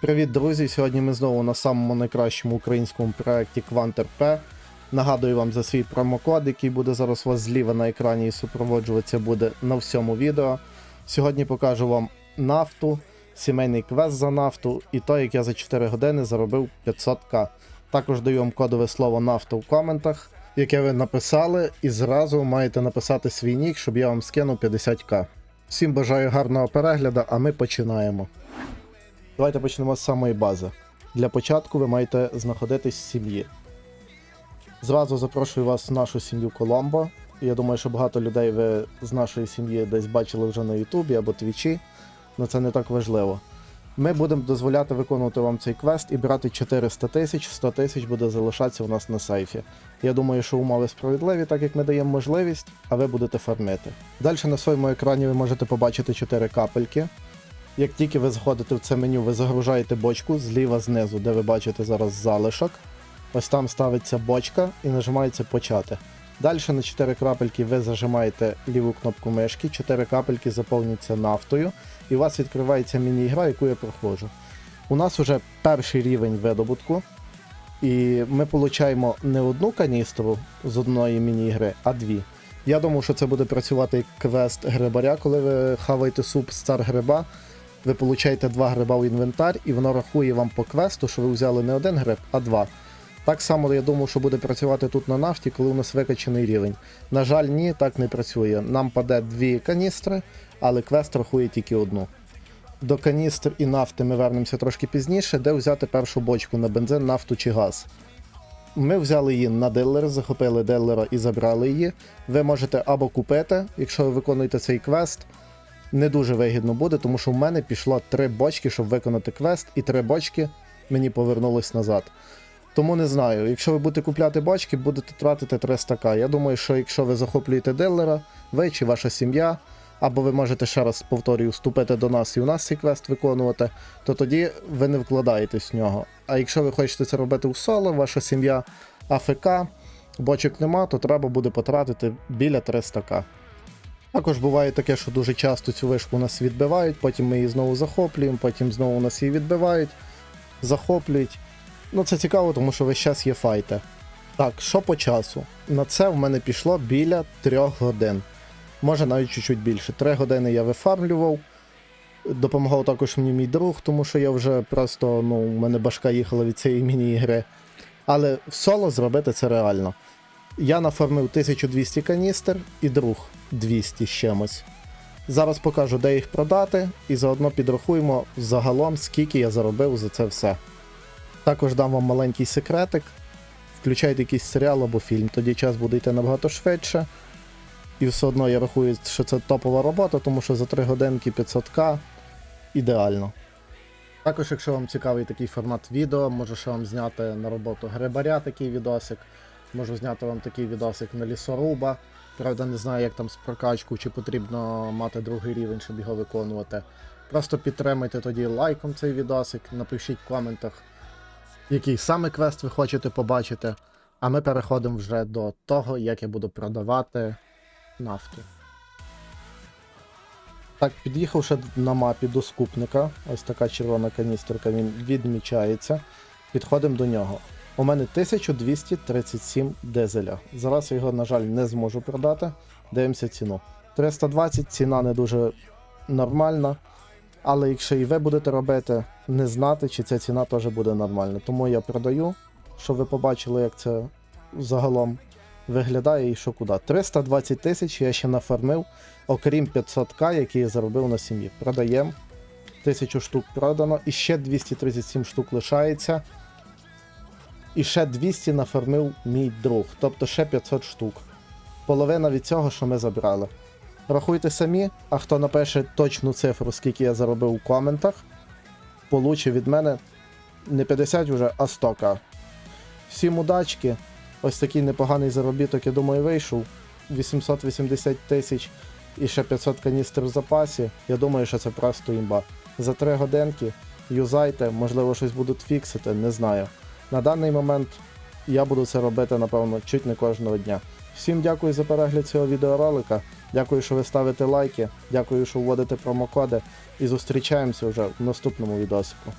Привіт, друзі! Сьогодні ми знову на самому найкращому українському проєкті QuantRP. Нагадую вам за свій промокод, який буде зараз у вас зліва на екрані і супроводжуватися буде на всьому відео. Сьогодні покажу вам нафту, сімейний квест за нафту і то, як я за 4 години заробив 500к. Також даю вам кодове слово нафта в коментах, яке ви написали, і зразу маєте написати свій нік, щоб я вам скинув 50к. Всім бажаю гарного перегляду, а ми починаємо. Давайте почнемо з самої бази. Для початку ви маєте знаходитись в сім'ї. Зразу запрошую вас в нашу сім'ю Коломбо. Я думаю, що багато людей ви з нашої сім'ї десь бачили вже на Ютубі або Твічі, але це не так важливо. Ми будемо дозволяти виконувати вам цей квест і брати 400 тисяч, 100 тисяч буде залишатися у нас на сейфі. Я думаю, що умови справедливі, так як ми даємо можливість, а ви будете фармити. Далі на своєму екрані ви можете побачити 4 капельки. Як тільки ви заходите в це меню, ви загружаєте бочку зліва знизу, де ви бачите зараз залишок. Ось там ставиться бочка і нажимається почати. Далі на 4 крапельки ви зажимаєте ліву кнопку мишки, 4 капельки заповнюються нафтою, і у вас відкривається міні-ігра, яку я проходжу. У нас вже перший рівень видобутку, і ми отримуємо не одну каністру з одної міні-ігри, а дві. Я думав, що це буде працювати як квест грибаря, коли ви хаваєте суп з цар гриба. Ви получаєте два гриба в інвентар, і воно рахує вам по квесту, що ви взяли не один гриб, а два. Так само я думав, що буде працювати тут на нафті, коли у нас викачаний рівень. На жаль, ні, так не працює. Нам паде дві каністри, але квест рахує тільки одну. До каністр і нафти ми вернемося трошки пізніше, де взяти першу бочку на бензин, нафту чи газ. Ми взяли її на дилер, захопили дилера і забрали її. Ви можете або купити, якщо ви виконуєте цей квест. Не дуже вигідно буде, тому що в мене пішло три бочки, щоб виконати квест, і три бочки мені повернулись назад. Тому не знаю, якщо ви будете купляти бочки, будете тратити 300к. Я думаю, що якщо ви захоплюєте дилера, ви чи ваша сім'я, або ви можете ще раз повторюю, вступити до нас і у нас цей квест виконувати, то тоді ви не вкладаєтесь в нього. А якщо ви хочете це робити в соло, ваша сім'я АФК, бочок нема, то треба буде потратити біля 300к. Також буває таке, що дуже часто цю вишку у нас відбивають, потім ми її знову захоплюємо, потім знову у нас її відбивають, захоплюють. Ну це цікаво, тому що весь час є файти. Так, що по часу? На це в мене пішло біля 3 годин. Може навіть чуть-чуть більше. 3 години я вифармлював. Допомагав також мені мій друг, тому що я вже просто, ну, у мене башка їхала від цієї міні-ігри. Але в соло зробити це реально. Я нафармив 1200 каністр і друг 200 з чимось. Зараз покажу, де їх продати, і заодно підрахуємо загалом, скільки я заробив за це все. Також дам вам маленький секретик. Включайте якийсь серіал або фільм, тоді час буде йти набагато швидше. І все одно я рахую, що це топова робота, тому що за 3 годинки 500к ідеально. Також, якщо вам цікавий такий формат відео, можу ще вам зняти на роботу грибаря такий відосик. Можу зняти вам такий відосик на лісоруба. Правда, не знаю, як там з прокачку, чи потрібно мати другий рівень, щоб його виконувати. Просто підтримайте тоді лайком цей відосик, напишіть в коментах, який саме квест ви хочете побачити. А ми переходимо вже до того, як я буду продавати нафту. Так, під'їхавши на мапі до скупника, ось така червона каністерка, він відмічається. Підходимо до нього. У мене 1237 дизеля. Зараз його, на жаль, не зможу продати. Дивимося ціну. 320 ціна не дуже нормальна. Але якщо і ви будете робити, не знати, чи ця ціна теж буде нормальна. Тому я продаю, щоб ви побачили, як це загалом виглядає і що куди. 320 тисяч я ще нафармив, окрім 500к, які я заробив на сім'ї. Продаємо. 1000 штук продано, і ще 237 штук лишається. І ще 200 нафармив мій друг, тобто ще 500 штук. Половина від цього, що ми забрали. Рахуйте самі, а хто напише точну цифру, скільки я заробив у коментах, получить від мене не 50 вже, а 100к. Всім удачки. Ось такий непоганий заробіток, я думаю, вийшов. 880 тисяч і ще 500 каністр в запасі. Я думаю, що це просто імба. За 3 годинки юзайте, можливо, щось будуть фіксити, не знаю. На даний момент я буду це робити, напевно, чуть не кожного дня. Всім дякую за перегляд цього відеоролика. Дякую, що ви ставите лайки. Дякую, що вводите промокоди. І зустрічаємося вже в наступному відосику.